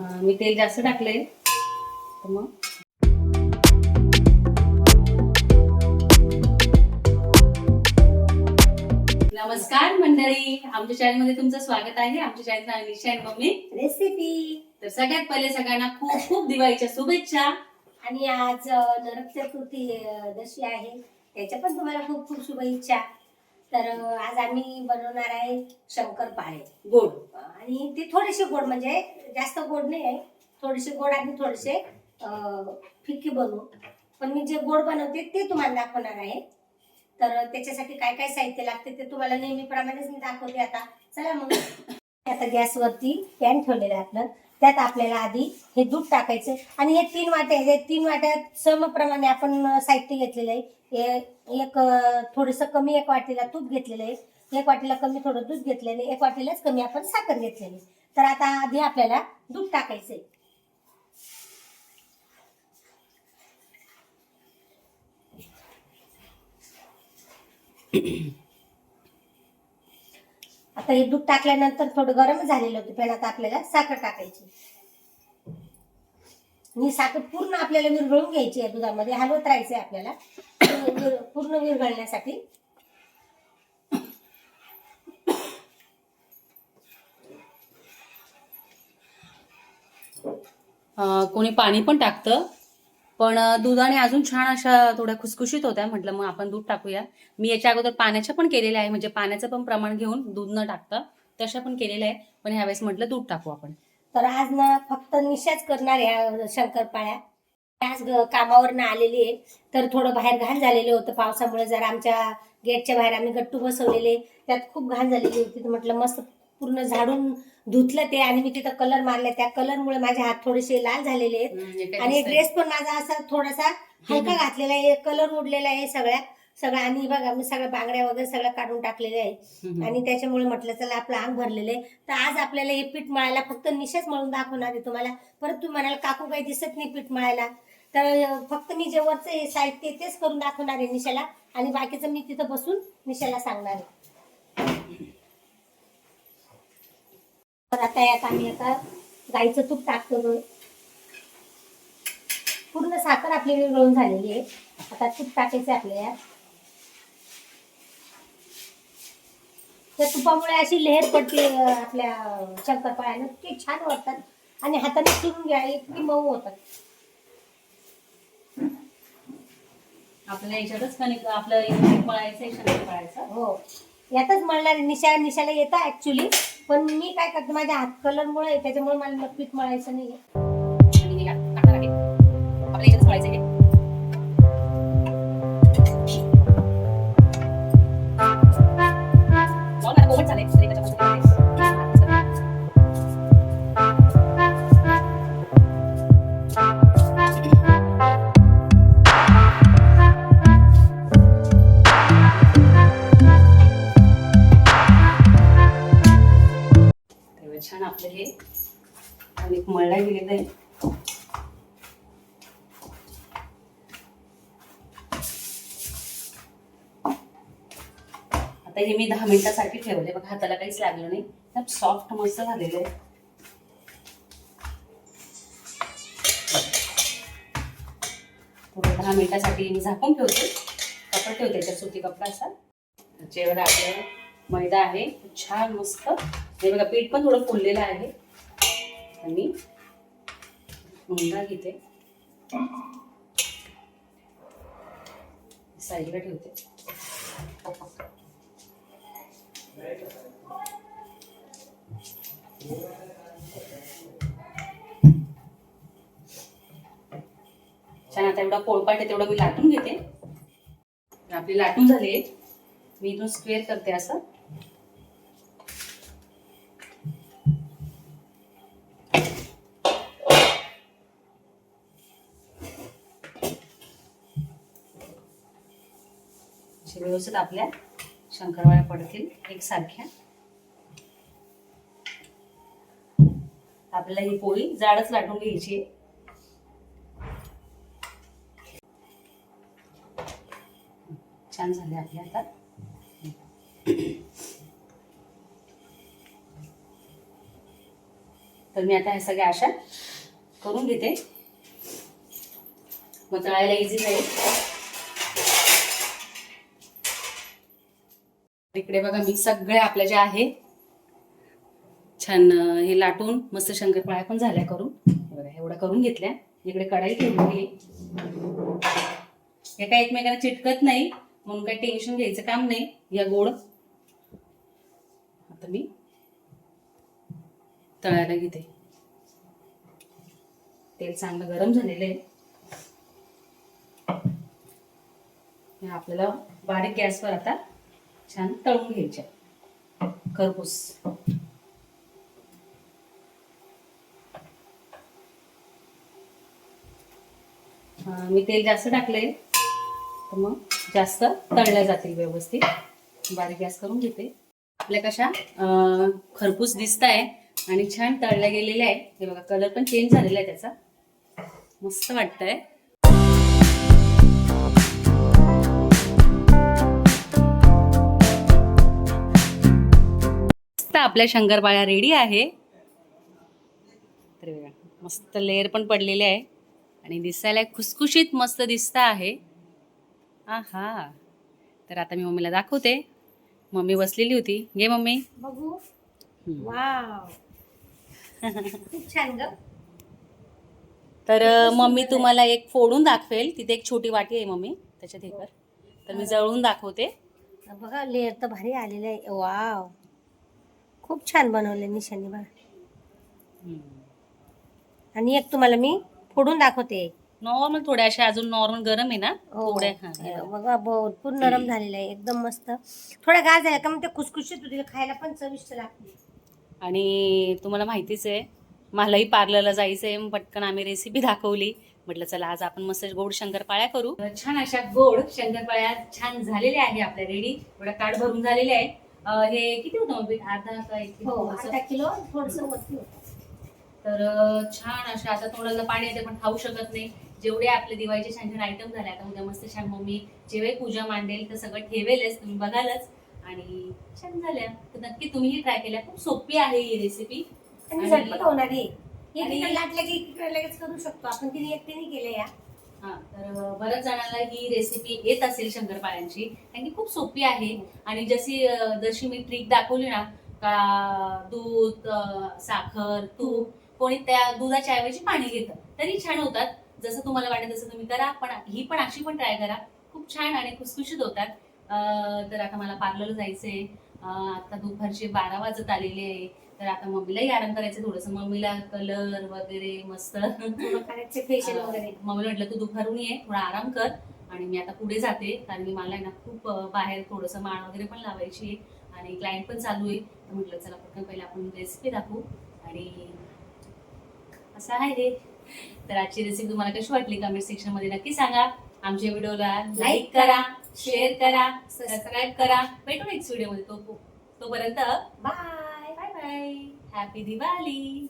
मी तेल जास्त टाकलंय. तर मग? नमस्कार मंडळी. आमच्या चॅनलमध्ये तुमचं स्वागत आहे. आमच्या चॅनल नाव निशा आणि मम्मी. रेसिपी तर सगळ्यात पहिले सगळ्यांना खूप खूप दिवाळीच्या शुभेच्छा. आणि आज नरक चतुर्थी दशी आहे त्याच्या पण तुम्हाला खूप खूप शुभेच्छा. तर आज आम्ही बनवणार आहे शंकरपाळे गोड. आणि ते थोडेसे गोड म्हणजे जास्त गोड नाही आहे. थोडेसे गोड आणि थोडेसे अ, फिक्के बनवू. पण मी जे गोड बनवते ते तुम्हाला दाखवणार आहे. तर त्याच्यासाठी काय काय साहित्य लागते ते तुम्हाला नेहमीप्रमाणेच मी दाखवते आता. चला मग. आता गॅसवरती पॅन ठेवलेलं आहे आपलं. त्यात आपल्याला आधी हे दूध टाकायचं आणि हे तीन वाट्या हे तीन वाट्यात समप्रमाणे आपण साहित्य घेतलेलं आहे. एक थोडस थोडंसं कमी एक वाटीला तूप घेतलेलं आहे. एक वाटीला कमी थोडं दूध घेतलेलं आहे. एक वाटीलाच कमी आपण साखर घेतलेली तर आता आधी आपल्याला दूध टाकायचंय आता हे दूध टाकल्यानंतर थोडं गरम झालेलं होतं. पण आपल्याला साखर टाकायची. आणि साखर पूर्ण आपल्याला विरघळून घ्यायची आहे दुधामध्ये. हलवत राहायचं आहे आपल्याला. पूर्ण विरघळण्यासाठी. कोणी पाणी पण टाकतं. पण दुधाने अजून छान अशा थोड्या खुसखुशीत होत्या. म्हटलं मग आपण दूध टाकूया. मी याच्या अगोदर पाण्याच्या पण केलेल्या आहे. म्हणजे पाण्याचं पण प्रमाण घेऊन दूध न टाकता तशा पण केलेल्या आहे. पण ह्यावेळेस म्हटलं दूध टाकू आपण. तर आज ना फक्त निशाच करणार या शंकरपाळ्या. आज कामावर कामावरनं आलेली आहे. तर थोडं बाहेर घाण झालेलं होतं. पावसामुळे जर आमच्या गेटच्या बाहेर आम्ही गट्टू बसवलेले. त्यात खूप घाण झालेली होती. तर म्हटलं मस्त पूर्ण झाडून धुतलं ते आणि मी तिथं कलर मारले. त्या कलरमुळे माझे हात थोडेसे लाल झालेले आहेत. आणि ड्रेस पण माझा असा थोडासा हलका घातलेला आहे. कलर उडलेला आहे सगळ्या सगळ्या आणि बघा मी सगळ्या बांगड्या वगैरे सगळं काढून टाकलेल्या आहे. आणि त्याच्यामुळे म्हटलं चला आपलं अंग भरलेलं आहे. तर आज आपल्याला हे पीठ मळायला फक्त निशाच मळून दाखवणार आहे तुम्हाला. परत तुम्ही म्हणाल काकू काही दिसत नाही पीठ मळायला. तर फक्त मी जे वरचं हे साहित्य तेच करून दाखवणार आहे निशाला. आणि बाकीचं मी तिथं बसून निशाला सांगणार आहे. तर आता यात आम्ही आता गाईचं तूप टाकतो. पूर्ण साखर आपली विरघळून झालेली आहे. आता तूप टाकायचं आपल्याला. त्या तुपामुळे अशी लेअर पडते आपल्या शंकरपाळ्यानं. ते छान वाटतात. आणि हाताने चिरून घ्या इतकी मऊ होतात. आपल्याला याच्यातच कणिक आपलं पीठ मळायचं आहे शंकरपाळ्याचं. हो. यातच मळणार निशा निशाला येतं ऍक्च्युली पण मी काय करते माझ्या हात कलरमुळे त्याच्यामुळे मला नक्कीच मळायचं नाही मळायचं आहे. आणि मळला गेलेलं आता हे मी दहा मिनिटासाठी ठेवले. बघा हाताला काहीच लागलं नाही. एकदम सॉफ्ट मस्त झालेलं आहे. दहा मिनिटासाठी मी झाकून ठेवते. कपडा ठेवते तर सुती कपडा असा. जेवढा आपलं मैदा आहे. छान मस्त. हे बघा पीठ पण थोडं फुललेलं आहे. आणि मुंडा घेते. साईडला ठेवते. छान आता एवढा पोळपाट आहे तेवढं मी लाटून घेते. आपली लाटून झाली मी इथून स्क्वेअर करते असं. अशा व्यवस्थित आपल्या शंकरवाळ्या पडतील एकसारख्या. आपल्याला ही पोळी जाडच लाटून घ्यायची छान झाले आपल्या आता. तर मी आता ह्या सगळ्या अशा करून घेते. मग तळायला इझी जाईल. इकडे बघा मी सगळ्या आपल्या ज्या आहे छान हे लाटून मस्त शंकरपाळ्या पण झाल्या करून. बघा एवढ्या करून घेतल्या. इकडे कढाई ठेवली हे काय एकमेकांना चिटकत नाही म्हणून काही टेन्शन घ्यायचं काम नाही या गोड. आता मी तळायला घेते. तेल चांगलं गरम झालेलं आहे. आपल्याला बारीक गॅसवर आता छान तळून घ्यायच्या. खरपूस. मी तेल जास्त टाकलंय. तर मग जास्त तळल्या जातील व्यवस्थित. बारीक गॅस करून घेते. आपल्या कशा खरपूस दिसत आहे आणि छान तळल्या गेलेल्या आहे हे बघा कलर पण चेंज झालेला आहे त्याचा. मस्त वाटतंय. मस्त आपल्या शंकरपाळ्या रेडी आहे. तर मस्त लेअर पण पडलेले आहे. आणि दिसायला खुसखुशीत मस्त दिसत आहे. आहा. तर आता मी मम्मीला दाखवते. मम्मी बसलेली होती. घे मम्मी. बघू. खूप छान ग. तर मम्मी तुम्हाला एक फोडून दाखवेल. तिथे एक छोटी वाटी आहे मम्मी. त्याच्यात हे कर. तर मी जळून दाखवते. बघा लेअर तर भारी आलेलं आहे. वाव. खूप छान बनवले निशाने बघा. आणि एक तुम्हाला मी फोडून दाखवते. नॉर्मल थोड्या अशा अजून नॉर्मल गरम आहे ना? हो. थोड्या बघा. भरपूर नरम झालेलं आहे एकदम मस्त. थोडा गार झाला का मग ते खुसखुशीत होती खायला पण चविष्ट लागते आणि तुम्हाला माहितीच आहे मलाही पार्लरला जायचं आहे पटकन आम्ही रेसिपी दाखवली. म्हटलं चला आज आपण मस्त गोड शंकरपाळ्या करू. छान अशा गोड शंकरपाळ्या छान झालेल्या आहे आपल्या रेडी एवढा ताट भरून झालेले आहे हे किती होतं पीठ? अर्धा का एक किलो? हो असं? अर्धा किलो थोडस वरती होतं. तर अं, छान अशा आता तोंडाला पाणी येते पण खाऊ शकत नाही. जेवढे आपले दिवाळीचे छान छान आयटम झाले आता उद्या मस्त छान मम्मी जेव्हा पूजा मांडेल तर सगळं ठेवेलच तुम्ही बघालच. आणि छान झाल्या. तर नक्की तुम्हीही ट्राय केल्या. खूप सोपी आहे ही रेसिपी आणि आणि- झटपट होणार आहे. आणि- की लगेच करू शकतो. आपण तिने एकटीने केलं या. तर बऱ्याच जणांना ही रेसिपी येत असेल शंकरपाळ्यांची. कारण की खूप सोपी आहे. आणि जशी जशी मी ट्रिक दाखवली ना का दूध साखर तूप कोणी त्या दुधाच्या ऐवजी पाणी घेतं तरी छान होतात. जसं तुम्हाला वाटेल तसं तुम्ही करा पण ही पण अशी पण ट्राय करा. खूप छान आणि खुसखुशीत होतात. तर आता मला पार्लर जायचंय. आता दुपारचे बारा वाजत आलेले आहे. तर आता मम्मीलाही आराम करायचं थोडंसं. मम्मीला कलर वगैरे मस्त. फेशियल वगैरे. मम्मीला म्हटलं तू दुपारून ये थोडा आराम कर. आणि मी आता पुढे जाते कारण की मला ना खूप बाहेर थोडंसं माळ वगैरे पण लावायची आहे. आणि क्लायंट पण चालू आहे. तर म्हटलं चला पटकन पहिले आपण रेसिपी दाखवू. आणि असं आहे हे. तर आजची रेसिपी तुम्हाला कशी वाटली? कमेंट सेक्शनमध्ये नक्की सांगा. आमच्या व्हिडिओला लाईक करा शेअर करा सबस्क्राईब करा. भेटू नेक्स्ट व्हिडिओमध्ये. तो तोपर्यंत bye bye bye happy Diwali